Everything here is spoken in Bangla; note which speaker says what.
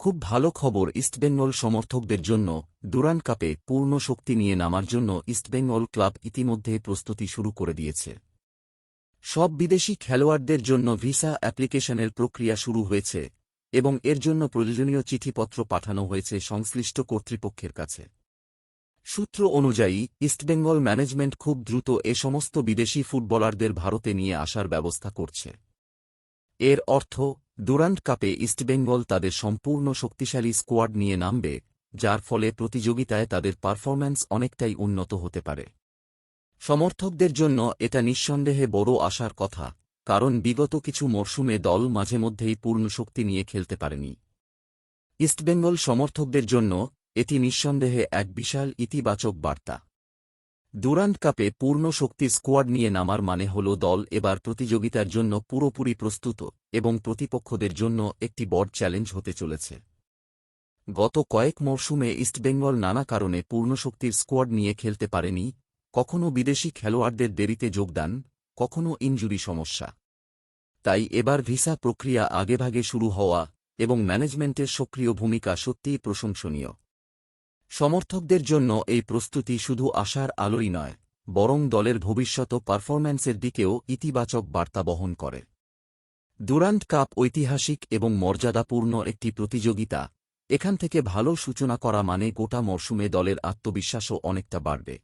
Speaker 1: খুব ভালো খবর ইস্টবেঙ্গল সমর্থকদের জন্য ডুরান্ড কাপে পূর্ণ শক্তি নিয়ে নামার জন্য ইস্টবেঙ্গল ক্লাব ইতিমধ্যে প্রস্তুতি শুরু করে দিয়েছে। সব বিদেশি খেলোয়াড়দের জন্য ভিসা অ্যাপ্লিকেশনের প্রক্রিয়া শুরু হয়েছে এবং এর জন্য প্রয়োজনীয় চিঠিপত্র পাঠানো হয়েছে সংশ্লিষ্ট কর্তৃপক্ষের কাছে। সূত্র অনুযায়ী ইস্টবেঙ্গল ম্যানেজমেন্ট খুব দ্রুত এ সমস্ত বিদেশি ফুটবলারদের ভারতে নিয়ে আসার ব্যবস্থা করছে। এর অর্থ ডুরান্ড কাপে ইস্টবেঙ্গল তাদের সম্পূর্ণ শক্তিশালী স্কোয়াড নিয়ে নামবে, যার ফলে প্রতিযোগিতায় তাদের পারফরম্যান্স অনেকটাই উন্নত হতে পারে। সমর্থকদের জন্য এটা নিঃসন্দেহে বড় আশার কথা, কারণ বিগত কিছু মরশুমে দল মাঝে মধ্যেই পূর্ণ শক্তি নিয়ে খেলতে পারেনি। ইস্টবেঙ্গল সমর্থকদের জন্য এটি নিঃসন্দেহে এক বিশাল ইতিবাচক বার্তা। ডুরান্ড কাপে পূর্ণ শক্তির স্কোয়াড নিয়ে নামার মানে হল দল এবার প্রতিযোগিতার জন্য পুরোপুরি প্রস্তুত এবং প্রতিপক্ষদের জন্য একটি বড় চ্যালেঞ্জ হতে চলেছে। গত কয়েক মরশুমে ইস্টবেঙ্গল নানা কারণে পূর্ণশক্তির স্কোয়াড নিয়ে খেলতে পারেনি কখনও বিদেশি খেলোয়াড়দের দেরিতে যোগদান কখনও ইনজুরি সমস্যা। তাই এবার ভিসা প্রক্রিয়া আগেভাগে শুরু হওয়া এবং ম্যানেজমেন্টের সক্রিয় ভূমিকা সত্যিই প্রশংসনীয়। সমর্থকদের জন্য এই প্রস্তুতি শুধু আশার আলোই নয়, বরং দলের ভবিষ্যৎ পারফরম্যান্সের দিকেও ইতিবাচক বার্তা বহন করে। ডুরান্ট কাপ ঐতিহাসিক এবং মর্যাদাপূর্ণ একটি প্রতিযোগিতা, এখান থেকে ভালো সূচনা করা মানে গোটা মরশুমে দলের আত্মবিশ্বাসও অনেকটা বাড়বে।